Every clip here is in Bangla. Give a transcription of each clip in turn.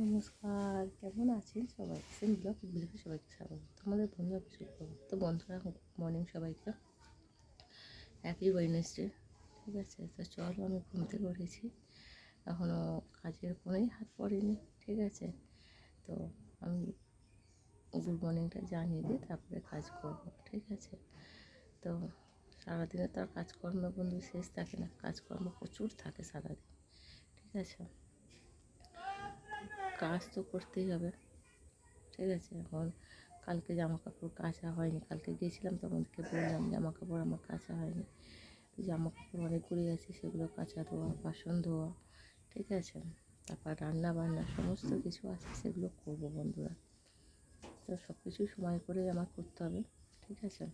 নমস্কার, কেমন আছেন সবাই? সেম ব্লগ ভিডিও সবাইকে স্বাগত। তোমাদের বন্ধু অফিস তো বন্ধুরা মর্নিং সবাইকে। একই ওয়েডনেসডে ঠিক আছে? তো চলো, আমি ঘুম থেকে উঠেছি। এখনও কাজের কোনোই হাত পড়েনি, ঠিক আছে? তো আমি গুড মর্নিংটা জানিয়ে দিই তারপরে কাজ করব, ঠিক আছে? তো সারাদিনে তো আর কাজকর্ম বন্ধু শেষ থাকে না। কাজকর্ম প্রচুর থাকে সারাদিন, ঠিক আছে? কাজ তো করতেই হবে। ঠিক আছে, এখন কালকে জামা কাপড় কাচা হয়নি। কালকে গিয়েছিলাম তোমাদেরকে বললাম জামা কাপড় আমার কাচা হয়নি। জামা কাপড় অনেকগুলি আছে, সেগুলো কাচা ধোয়া, বাসন ধোয়া, ঠিক আছে। তারপর রান্না বান্না সমস্ত কিছু আছে, সেগুলো করব বন্ধুরা। তো সব কিছু সময় করে আমার করতে হবে, ঠিক আছে।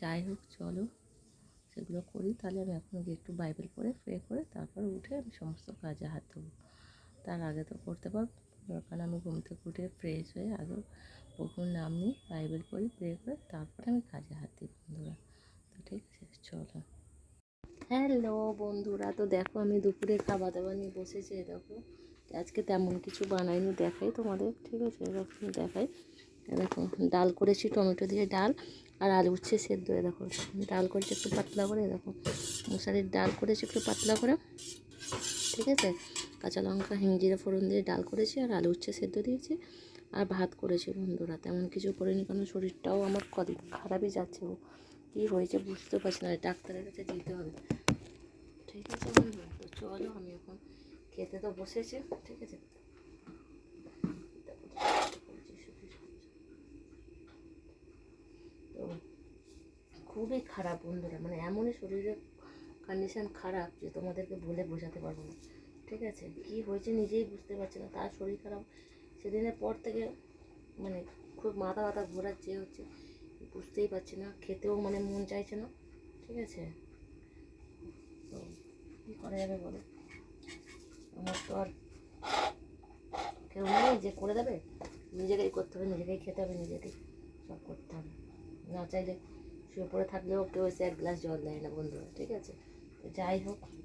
যাই হোক, চলো সেগুলো করি। তাহলে আমি এখন গিয়ে একটু বাইবেল পড়ে প্রে করে, তারপর উঠে আমি সমস্ত কাজে হাত দেবো তার আগে তো করতে পারব কারণ আমি ঘুম থেকে উঠে ফ্রেশ হয়ে আগে প্রভুর নাম নিই বাইবেল পড়ি প্রে করে, তারপরে আমি কাজে হাত দিই বন্ধুরা। তো ঠিক আছে, চলো। হ্যালো বন্ধুরা, তো দেখো আমি দুপুরে খাওয়া দাওয়া নিয়ে বসেছি দেখো। আজকে তেমন কিছু বানাইনি, দেখাই তোমাদের, ঠিক আছে? এরকম দেখাই। দেখো, ডাল করেছি, টমেটো দিয়ে ডাল আর আলু উচ্ছে সেদ্ধ দেখো। ডাল করেছি একটু পাতলা করে দেখো। মশারির ডাল করেছি একটু পাতলা করে, ঠিক আছে? কাঁচা লঙ্কা, হিং জিরে, ফোড়ন দিয়ে ডাল করেছি আর আলু উচ্ছে সেদ্ধ দিয়েছি আর ভাত করেছি বন্ধুরা। তেমন কিছু করিনি কারণ শরীরটাও আমার কদিন খারাপই যাচ্ছে ও কী হয়েছে বুঝতে পারছি না ডাক্তারের কাছে যেতে হবে। ঠিক আছে বন্ধুরা, তো চলো আমি এখন খেতে তো বসেছি, ঠিক আছে? তো খুবই খারাপ বন্ধুরা মানে এমনই শরীরের কন্ডিশন খারাপ যে তোমাদেরকে বলে বোঝাতে পারব না। ঠিক আছে? কি হয়েছে নিজেই বুঝতে পারছি না। তার শরীর খারাপ। সেদিনের পর থেকে মানে খুব মাথা ব্যথা ঘোরাচ্ছে, হচ্ছে বুঝতেই পারছি না। খেতেও মানে মন চাইছে না। ঠিক আছে? তো কী করা যাবে বলো? আমার তো আর কেউ নেই যে করে দেবে। নিজেকেই করতে হবে, নিজেকেই খেতে হবে, নিজেকেই সব করতে হবে। না চাইলে শুয়ে পড়ে থাকলেও কেউ এসে এক গ্লাস জল দেয় না বন্ধুরা। ঠিক আছে? তো যাই হোক।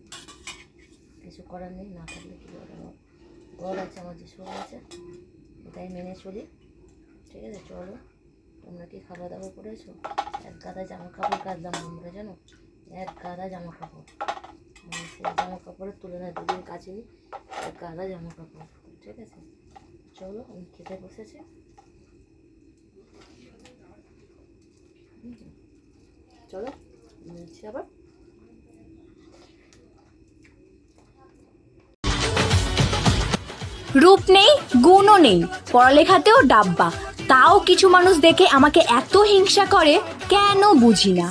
কিছু করার নেই, না থাকলে কী করে আমার ঘর আছে, আমার যে শরীর আছে। এটাই মেনে চলি। ঠিক আছে, চলো। তোমরা কি খাওয়া দাওয়া করেছ এক গাদা জামা কাপড় কাচলাম বন্ধুরা জানো? এক গাদা জামা কাপড় মানে সেই জামা কাপড়ের তুলনায় দুদিন কাচিনি এক গাদা জামা কাপড় ঠিক আছে? চলো, আমি খেতে বসেছি। চলো মিলছি আবার। রূপ নেই, গুণও নেই। পড়ালেখাতেও ডাব্বা। তাও কিছু মানুষ দেখে আমাকে এত হিংসা করে, কেন বুঝি না।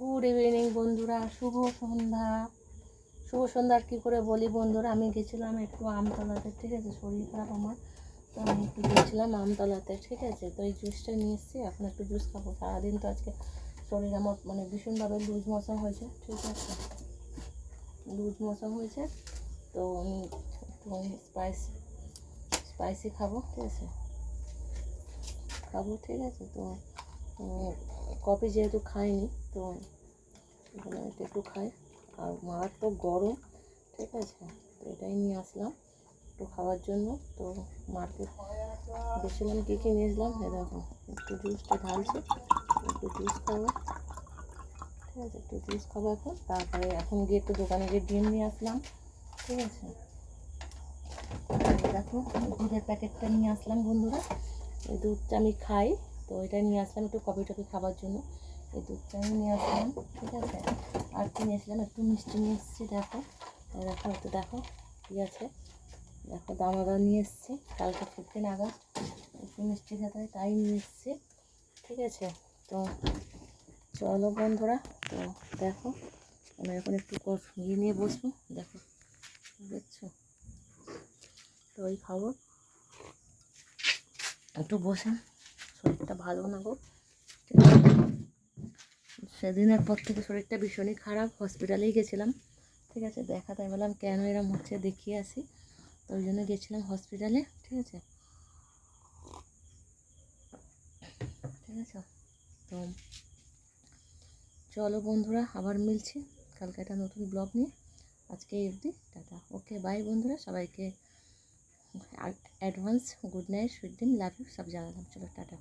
গুড ইভিনিং বন্ধুরা। শুভ সন্ধ্যা। শুভ সন্ধ্যার কী করে বলি বন্ধুরা? আমি গেছিলাম একটু আমতলাতে, ঠিক আছে? শরীর খারাপ আমার, তো আমি একটু গেছিলাম আমতলাতে, ঠিক আছে? তো এই জুসটা নিয়ে এসেছি এখন একটু জুস খাব। সারাদিন তো আজকে শরীর আমার মানে ভীষণভাবে লুজ মশা হয়েছে, ঠিক আছে? লুজ মশা হয়েছে, তো আমি স্পাইস স্পাইসি খাব, ঠিক আছে? খাব, ঠিক আছে? তো কফি যেহেতু খাইনি, তো একটু খাই। আর মার তো গরম, ঠিক আছে? তো এটাই নিয়ে আসলাম একটু খাওয়ার জন্য। তো মার্কেট গেছিলাম কী কী নিয়ে আসলাম? দেখো, একটু জুসটা ঢালছে। একটু জুস খাব ঠিক আছে একটু জুস খাব এখন তারপরে এখন গিয়ে একটু দোকানে গিয়ে ডিম নিয়ে আসলাম ঠিক আছে দেখো দুধের প্যাকেটটা নিয়ে আসলাম বন্ধুরা এই দুধটা আমি খাই তো এটা নিয়ে আসলাম একটু কফি টফি খাবার জন্য এই দুধটা আমি নিয়ে আসলাম ঠিক আছে আর কি নিয়ে আসলাম একটু মিষ্টি নিয়ে এসেছি দেখো দেখো একটু দেখো কী আছে দেখো দামাদা নিয়ে এসেছি কালকে ফিফটিন আগস্ট একটু মিষ্টি খেতে হয় তাই নিয়ে এসেছি ঠিক আছে তো চলো বন্ধুরা, তো দেখো আমি এখন একটু ইয়ে নিয়ে বসবো। দেখো, দেখছ? তো ওই খাব। একটু বসে শরীরটা ভালো না গো? সেদিনের পর থেকে শরীরটা ভীষণই খারাপ হসপিটালেই গেছিলাম। ঠিক আছে, দেখা তাই বললাম, কেন এরম হচ্ছে দেখিয়ে আসি। তো ওই জন্য গেছিলাম হসপিটালে ঠিক আছে? ঠিক আছে? তো চলো বন্ধুরা, আবার মিলছি কালকে একটা নতুন ব্লগ নিয়ে। আজকে অবধি, টাটা। ওকে বাই বন্ধুরা। সবাইকে অ্যাডভান্স গুড নাইট সুইট ডিম লাভ ইউ সব জানালাম। চলো, টাটা।